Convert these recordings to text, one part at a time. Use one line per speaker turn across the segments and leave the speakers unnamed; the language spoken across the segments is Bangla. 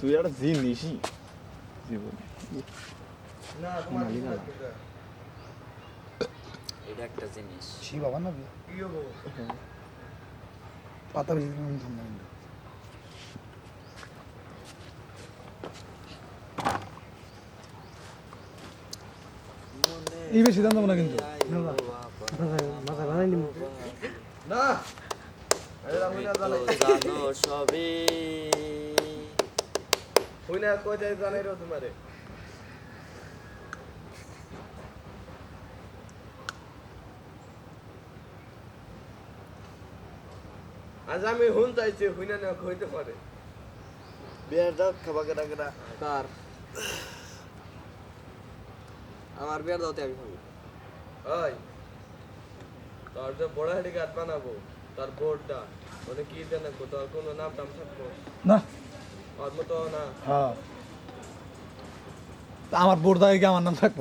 তুই একটা জিনিসই জীবনে
না তোমার কিছু না।
এটা একটা জিনিস
ছি বাবা না পাতা এই বেশি দাম দেবো না কিন্তু
না
জানো সবই
হইনা কই যাই জানাই রো তোমারে আজ আমি হুন চাইছি হইনা না কইতে পারে। বিয়ার দাও খাবা কেনা কেনা।
কার আমার বিয়ার দাওতে আমি খাব
ওই তোর যে বড় হাড়ি কাঠ বানাবো। তার বোর্ডটা ওটা কি তোর কোনো নাম টাম থাকব।
না।
মতো না।
হ্যাঁ। আমার বোর্ড দাগে কি আমার নাম থাকব?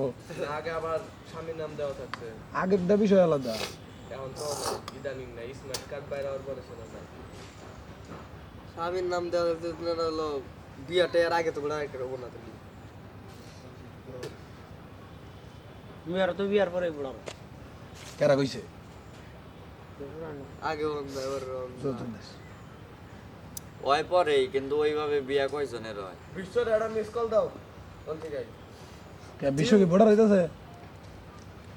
আগে আবার স্বামীর নাম দেওয়া থাকছে।
আগেরটা বিষয় আলাদা।
এখন তো ইদানিং না স্মার্ট কার্ড বাইরে হওয়ার পরে শোনা যায়
স্বামীর নাম দেওয়া হলো বিয়াটা এর আগে তো একটা করব না তুমি।
বিয়ার তো বিয়ার পরে বুড়াবো
কেরা কইছে?
আগে
ওই পরেই কিন্তু ওইভাবে বিয়া কয়জনের হয়?
বিশ্বর একটা মিস কল দাও কোন থেকে?
কে বিশ্ব কি বোর্ডার হইতাছে?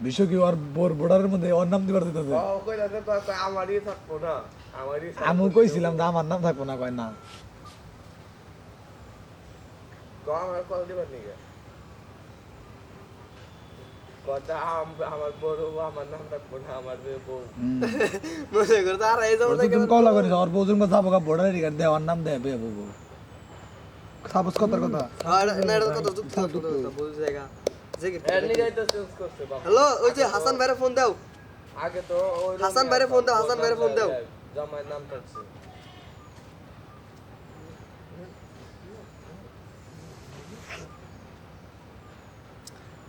বিশ্ব কি ওর বোর বোর্ডারের মধ্যে ওর নাম দিবার দিতেছে?
ও কই যাচ্ছে তো তো আমারই থাকব না আমারই
আমি কইছিলাম যে আমার নাম থাকব না কয় না।
তো আমার কল দিবার নিগে কথা আম- আমার বড় বউ, আমার নাম থাকব না আমার যে বউ।
হুম।
মনে করতে আর এই যাব
ওটা তো তুমি কলা করিস ওর বউ জন্য যাব কা বোর্ডার রিগার দে ওর নাম দে বে বউ। সাপোজ কথার কথা।
না এটা কত দুঃখ থাকতো বুঝে জায়গা যে কি
এর নিগাই তো চেঞ্জ করছে বাবা।
হ্যালো ওই যে হাসান ভাইরে ফোন দাও।
আগে তো ওই
হাসান ভাইরে ফোন দাও, হাসান ভাইরে ফোন দাও।
জামাইয়ের নাম থাকছে।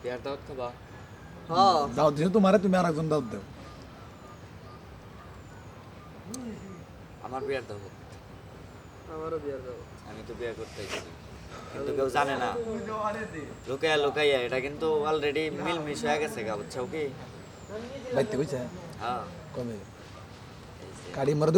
বিয়ার দাওয়াত খাবা?
হ্যাঁ
দাও দিছো তোমারে তুমি আর একজন দাও দেও।
আমার বিয়ার দাওয়াত
আমারও বিয়ার দাও
আমি তো বিয়ে করতে কিন্তু কেউ জানে না। লুকাইয়া লুকাইয়া এটা কিন্তু অলরেডি মিল মিশ হয়ে গেছে গা বুঝছ কি?
বাইতে কইছে?
হ্যাঁ।
কবে? গাড়ি মারা